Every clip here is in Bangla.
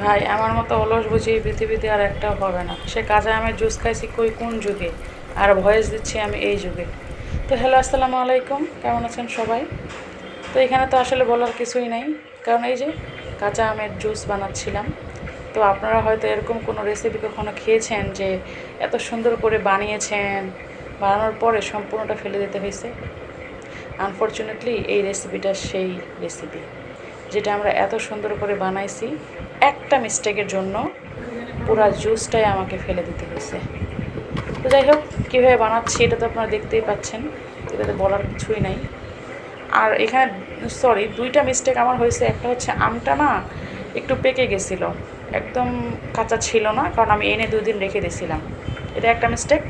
ভাই, আমার মতো অলস বুঝি পৃথিবীতে আর একটাও হবে না। সে কাঁচা আমের জুস খাইছি কই কোন যুগে? আর ভয়েস দিচ্ছি আমি এই যুগে। তো হ্যালো, আসসালামু আলাইকুম। কেমন আছেন সবাই? তো এখানে তো আসলে বলার কিছুই নাই। কারণ এই যে কাঁচা আমের জুস বানাচ্ছিলাম। তো আপনারা হয়তো এরকম কোনো রেসিপি কখনো খেয়েছেন যে এত সুন্দর করে বানিয়েছেন? বানানোর পরে সম্পূর্ণটা ফেলে দিতে হয়েছে। আনফর্চুনেটলি এই রেসিপিটা সেই রেসিপি যেটা আমরা এত সুন্দর করে বানাইছি, একটা মিস্টেকের জন্য পুরো জুসটাই আমাকে ফেলে দিতে হয়েছে। তো যাই হোক, কীভাবে বানাচ্ছি এটা তো আপনারা দেখতেই পাচ্ছেন, এটাতে বলার কিছুই নাই। আর এখানে সরি দুইটা মিস্টেক আমার হয়েছে, একটা হচ্ছে আমটা না একটু পেকে গেছিল, একদম কাঁচা ছিল না, কারণ আমি এনে দুই দিন রেখে দিয়েছিলাম। এটা একটা মিস্টেক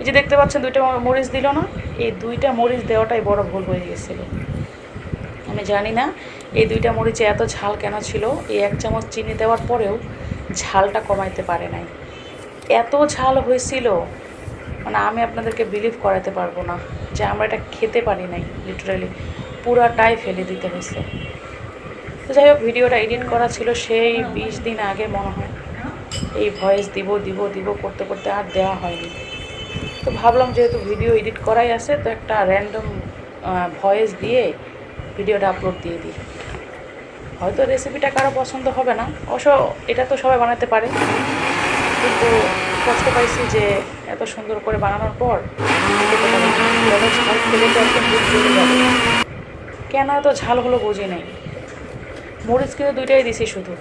এই যে দেখতে পাচ্ছেন, দুইটা মরিচ দিল না, এই দুইটা মরিচ দেওয়াটাই বড় ভুল হয়ে গেছিল। আমি জানি না। এই দুইটা মরিচে এত ঝাল কেন ছিল? এই এক চামচ চিনি দেওয়ার পরেও ঝালটা কমাইতে পারে নাই। এত ঝাল হয়েছিল মানে আমি আপনাদেরকে বিলিভ করাতে পারব না যে আমরা এটা খেতে পারি নাই লিটারালি পুরাটাই ফেলে দিতে হয়েছে। তো যাই হোক, ভিডিওটা এডিট করা ছিল সেই বিশ দিন আগে মনে হয়। এই ভয়েস দিব দিব দিব, করতে করতে আর দেওয়া হয়নি। তো ভাবলাম যেহেতু ভিডিও এডিট করাই আছে, তো একটা র্যান্ডম ভয়েস দিয়ে ভিডিওটা আপলোড দিয়ে দিই। হয়তো রেসিপিটা কারও পছন্দ হবে না। অবশ্য এটা তো সবাই বানাতে পারে। কিন্তু কষ্ট পাইছি যে এত সুন্দর করে বানানোর পর খেলে তো কেন এত ঝাল হলো বুঝি নেই। মরিচ কিন্তু দুইটাই দিছি শুধু।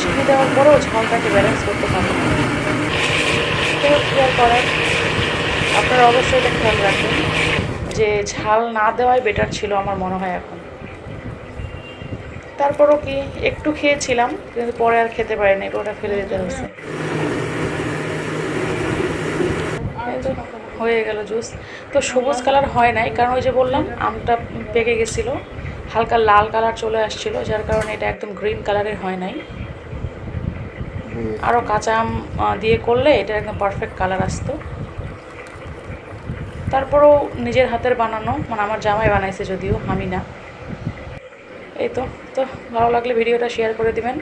চিনি দেওয়ার পরেও ঝালটাকে ব্যালেন্স করতে পারব করার? আপনারা অবশ্যই এটা খেয়াল রাখবেন। যে ঝাল না দেওয়াই বেটার ছিল আমার মনে হয় এখন। তারপরও কি একটু খেয়েছিলাম কিন্তু পরে আর খেতে পারিনি ওটা ফেলে দিতে হয়েছে। হয়ে গেল জুস। তো সবুজ কালার হয় নাই কারণ ওই যে বললাম আমটা পেকে গেছিল হালকা লাল কালার চলে আসছিল যার কারণে এটা একদম গ্রিন কালারের হয় নাই। আরও কাঁচা আম দিয়ে করলে এটা একদম পারফেক্ট কালার আসতো। তারপরেও নিজের হাতের বানানো মানে আমার জামাই বানাইছে যদিও, আমি না। এই তো তো ভালো লাগলে ভিডিওটা শেয়ার করে দিবেন।